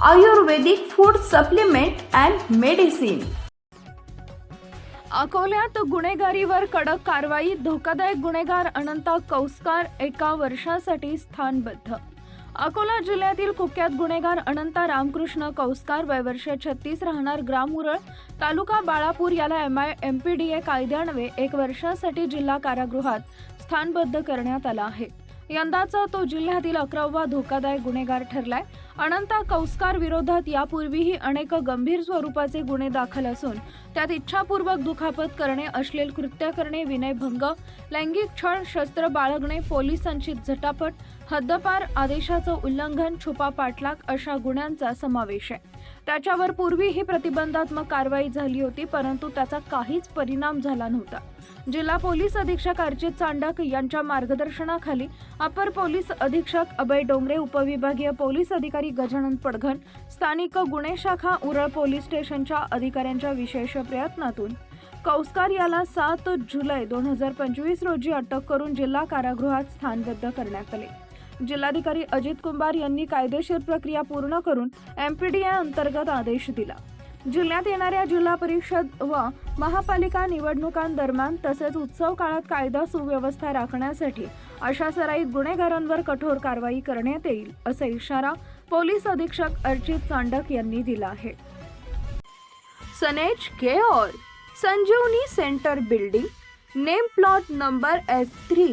Ayurvedic food supplement and medicine अकोल्यात गुन्हेगारीवर कडक कारवाई धोकादायक गुन्हेगार अनंता कौसकार एका वर्षासाठी स्थानबद्ध. अकोला जिल्ह्यातील कुख्यात गुन्हेगार अनंता रामकृष्ण कौसकार वय वर्ष छत्तीस राहणार ग्रामुरळ तालुका बाळापूर याला M I M P D A कायद्यान्वये एक वर्षासाठी जिल्हा कारागृहात स्थानबद्ध करण्यात आला आहे. यंदाचा तो जिल्ह्यातील अकरावा धोकादायक गुन्हेगार ठरलाय. अनंता कौस्कार विरोधात यापूर्वीही अनेक गंभीर स्वरूपाचे गुन्हे दाखल असून त्यात इच्छापूर्वक दुखापत करणे अश्लील कृत्य करणे विनयभंग लैंगिक छळ शस्त्र बाळगणे पोलिसांची झटापट हद्दपार आदेशाचं उल्लंघन छुपा पाठलाग अशा गुन्ह्यांचा समावेश आहे. त्याच्यावर पूर्वी ही प्रतिबंधात्मक कारवाई झाली होती परंतु त्याचा काहीच परिणाम झाला नव्हता. जिल्हा पोलीस अधीक्षक अर्चित चांडक यांच्या मार्गदर्शनाखाली अपर पोलीस अधीक्षक अभय डोंगरे उपविभागीय पोलीस अधिकारी गजानन पडघन स्थानिक गुन्हे शाखा उरळ पोलीस स्टेशनच्या अधिकाऱ्यांच्या विशेष प्रयत्नातून कौस्कार याला सात जुलै दोन हजार पंचवीस रोजी अटक करून जिल्हा कारागृहात स्थानबद्ध करण्यात आले. जिल्हाधिकारी अजित कुंभार यांनी कायदेशीर प्रक्रिया पूर्ण करून एमपीडीए अंतर्गत आदेश दिला. जिल्ह्यात येणाऱ्या जिल्हा परिषद व महापालिका निवडणुकांदरम्यान तसेच उत्सव काळात कायदा सुव्यवस्था राखण्यासाठी अशा सराईत गुन्हेगारांवर कठोर कारवाई करण्यात येईल असा इशारा पोलीस अधीक्षक अर्जित चांडक यांनी दिला आहे. सनेज care Sanjivani centre building name plot number S three